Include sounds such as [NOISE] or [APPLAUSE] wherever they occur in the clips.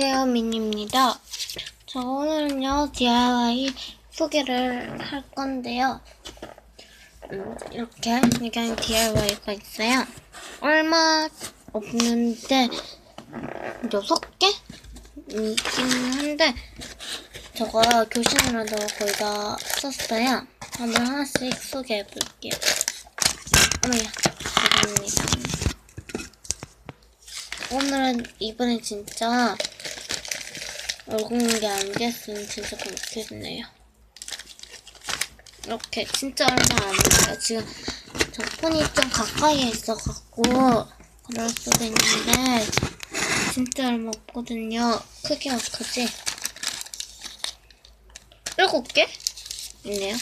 안녕하세요, 민입니다. 저 오늘은요, DIY 소개를 할 건데요. 음, 이렇게, 그냥 DIY가 있어요. 얼마 없는데, 여섯 개? 있긴 한데, 저거 교실마다 거의 다 썼어요. 한번 하나씩 소개해 볼게요. 어머야, 감사합니다. 오늘은 이번에 진짜 얼굴 게안 됐으면 진짜 좋겠네요. 이렇게 진짜 얼마 안 돼요. 지금 저 폰이 좀 가까이에 있어갖고 그럴 수도 있는데 진짜 얼마 없거든요. 크기가 크지? 일곱 개? 있네요.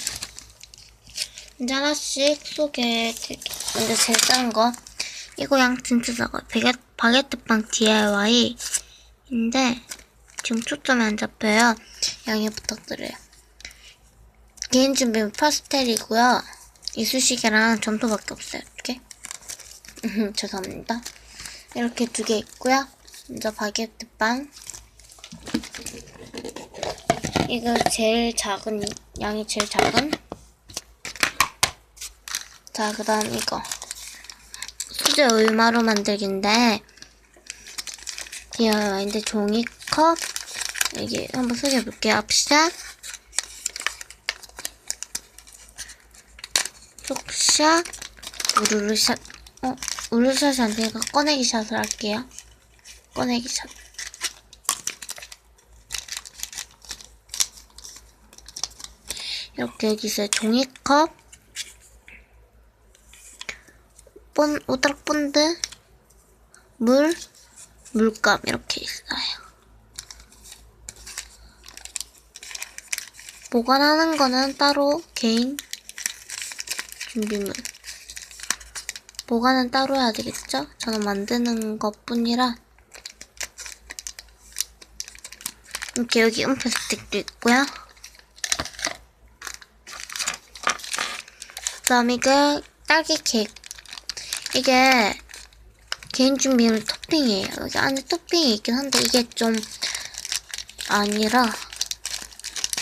이제 하나씩 소개해드릴게요. 먼저 제일 싼 거. 이거 양 진짜 작아요. 바게트빵 DIY인데 지금 초점이 안 잡혀요. 양해 부탁드려요. 개인 준비는 파스텔이고요. 이쑤시개랑 점토밖에 없어요. 이렇게. [LAUGHS] 죄송합니다. 이렇게 두 개 있고요. 먼저 바게트 빵. 이거 제일 작은 양이 제일 작은. 자, 그 다음 이거. 수제 우유마루 만들기인데 DIY인데 종이컵 여기 한번 소개해볼게요. 앞샷 속샷 우르르샷 어? 우르르샷이 안 되니까 꺼내기 샷을 할게요. 꺼내기 샷 이렇게 여기 있어요. 종이컵 본, 오드락 본드, 물, 물감 이렇게 있어요. 보관하는 거는 따로 개인 준비물. 보관은 따로 해야 되겠죠? 저는 만드는 것 뿐이라. 이렇게 여기 음표 스틱도 있고요. 그 다음 이게 딸기 케이크. 이게 개인 준비물 토핑이에요. 여기 안에 토핑이 있긴 한데 이게 좀 아니라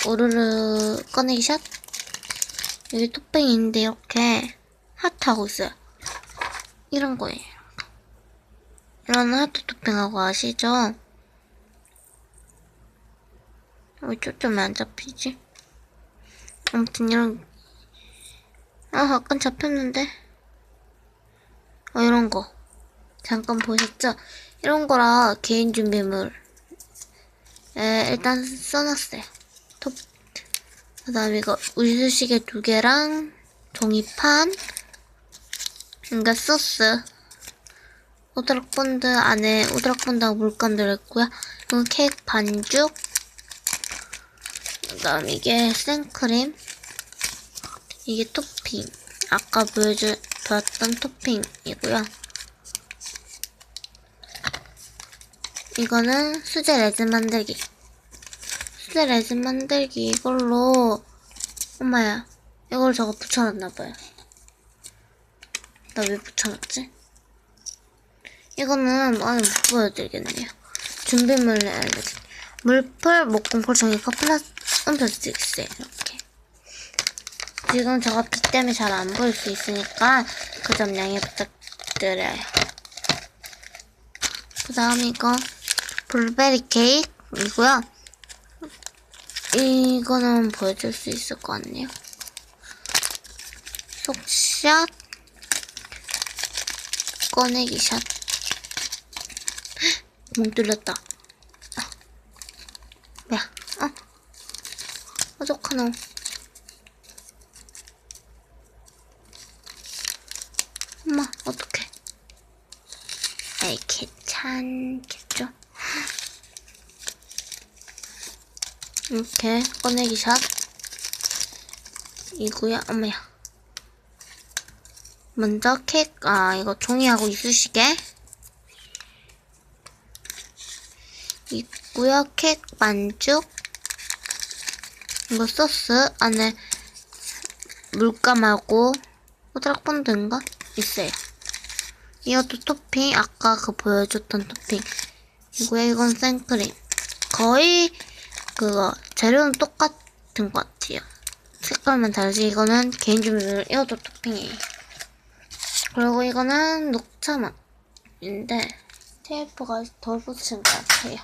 오르르 꺼내기 샷 여기 토핑인데 이렇게 하트하고 있어요. 이런 거예요. 이런 하트 토핑하고 아시죠? 왜 초점이 안 잡히지? 아무튼 이런 아 약간 잡혔는데 어, 이런 거. 잠깐 보셨죠? 이런 거라 개인 준비물. 에, 일단 써놨어요. 톱. 그 다음에 이거 우유시개 두 개랑 종이판. 그러니까 소스. 오드락 본드 안에 오드락 본드하고 물감 들어있고요. 이건 케이크 반죽. 그 다음 이게 생크림. 이게 토핑. 아까 보여주, 보였던 토핑이고요. 이거는 수제 레진 만들기. 수제 레진 만들기 이걸로 엄마야 이걸 저거 붙여놨나봐요. 나 왜 붙여놨지? 이거는 안에 못 보여드리겠네요. 준비물 알려드릴게요. 물풀, 목공풀, 종이컵, 플라스, 음표스틱 있어요. 이렇게. 지금 저가 빛 때문에 잘 안 보일 수 있으니까 그 점 양해 부탁드려요. 그 다음 이거 블루베리 케이크이고요. 이거는 보여줄 수 있을 것 같네요. 속샷 꺼내기 샷. [GASPS] 멍 뚫렸다. 아, 뭐야? 어? 어떡하노? 엄마, 어떡해. 에이, 괜찮겠죠? 이렇게 꺼내기 샷. 이고요. 어머야. 먼저 케이크, 아, 이거 종이하고 이쑤시개. 있고요. 케이크 반죽. 이거 소스 안에 물감하고 호드락 본드인가? 있어요. 이것도 토핑, 아까 그 보여줬던 토핑. 이고요, 이건 생크림. 거의 그거 재료는 똑같은 것 같아요. 색깔만 다르지 이거는 개인 준비물 이것도 토핑이에요. 그리고 이거는 녹차 맛인데 테이프가 덜 붙인 것 같아요.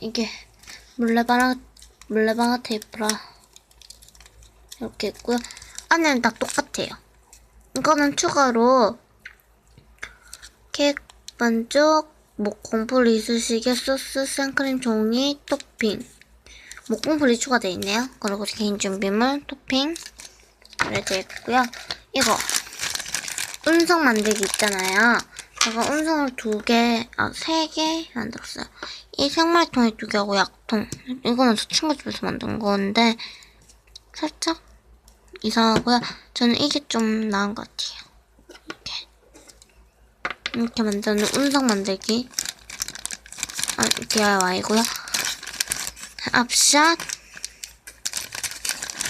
이게 물레방아 물레방아 테이프라 이렇게 있고요. 안에는 다 똑같아요. 이거는 추가로 케이크 반쪽 목공풀 이쑤시개 소스 생크림 종이 토핑 목공풀이 추가되어 있네요. 그리고 개인 준비물 토핑 이렇게 있고요. 이거 운석 만들기 있잖아요. 제가 운석을 두 개, 아, 세 개 만들었어요. 이 생말통에 두 개하고 약통. 이거는 저 친구 집에서 만든 건데, 살짝 이상하고요. 저는 이게 좀 나은 것 같아요. 이렇게. 만드는 운석 만들기. 아, DIY고요. 앞샷,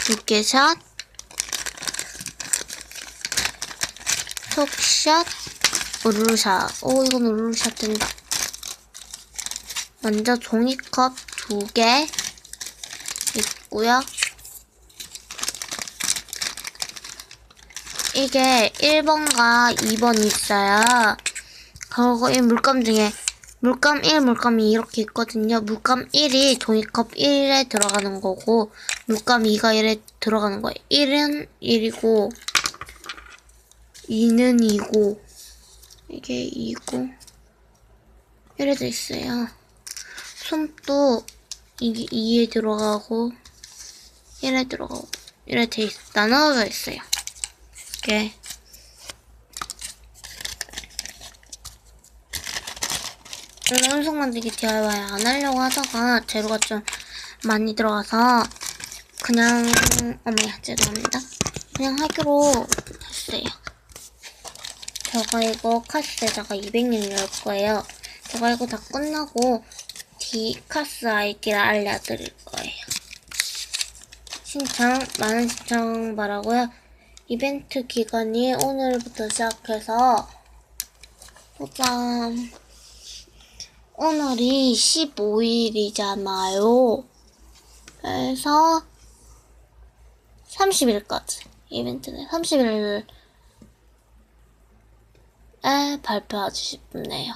두께샷, 톡샷, 우르르샷. 오, 이건 우르르샷 된다. 먼저 종이컵 두 개 있고요. 이게 1번과 2번이 있어요. 그리고 이 물감 중에 물감 1, 물감 2 이렇게 있거든요. 물감 1이 종이컵 1에 들어가는 거고 물감 2가 1에 들어가는 거예요. 1은 1이고 2는 2고 이게 2고 이래도 있어요. 손도 이게 2에 들어가고 1에 들어가고 있, 나눠져 있어요. 이렇게 저는 운석 만들기 DIY 안 하려고 하다가 재료가 좀 많이 들어가서 그냥 어머야 죄송합니다. 그냥 하기로 했어요. 제가 이거 카스에다가 200일 넣을 거예요. 제가 이거 다 끝나고 D 카스 아이디를 알려드릴 거예요. 신청 많은 신청 바라고요. 이벤트 기간이 오늘부터 시작해서 보장 오늘이 15일이잖아요. 그래서 30일까지 이벤트는 30일에 발표하고 싶네요.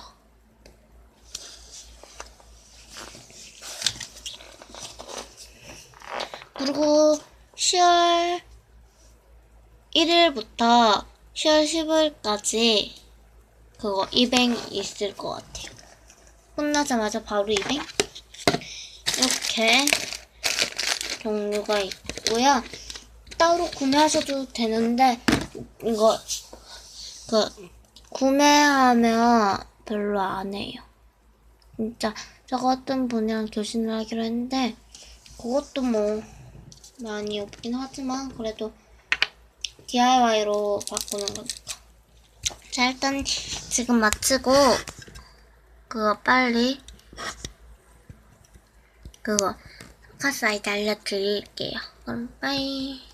그리고 10월 1일부터 10월 10일까지 그거 이벤 있을 것 같아요. 끝나자마자 바로 이벤 이렇게 종류가 있고요. 따로 구매하셔도 되는데 이거 그 구매하면 별로 안 해요. 진짜 저 같은 분이랑 교신을 하기로 했는데 그것도 뭐 많이 없긴 하지만 그래도 DIY로 바꾸는 거니까. 자 일단 지금 마치고 그거 빨리 그거 아이디 알려드릴게요. 그럼 빠이.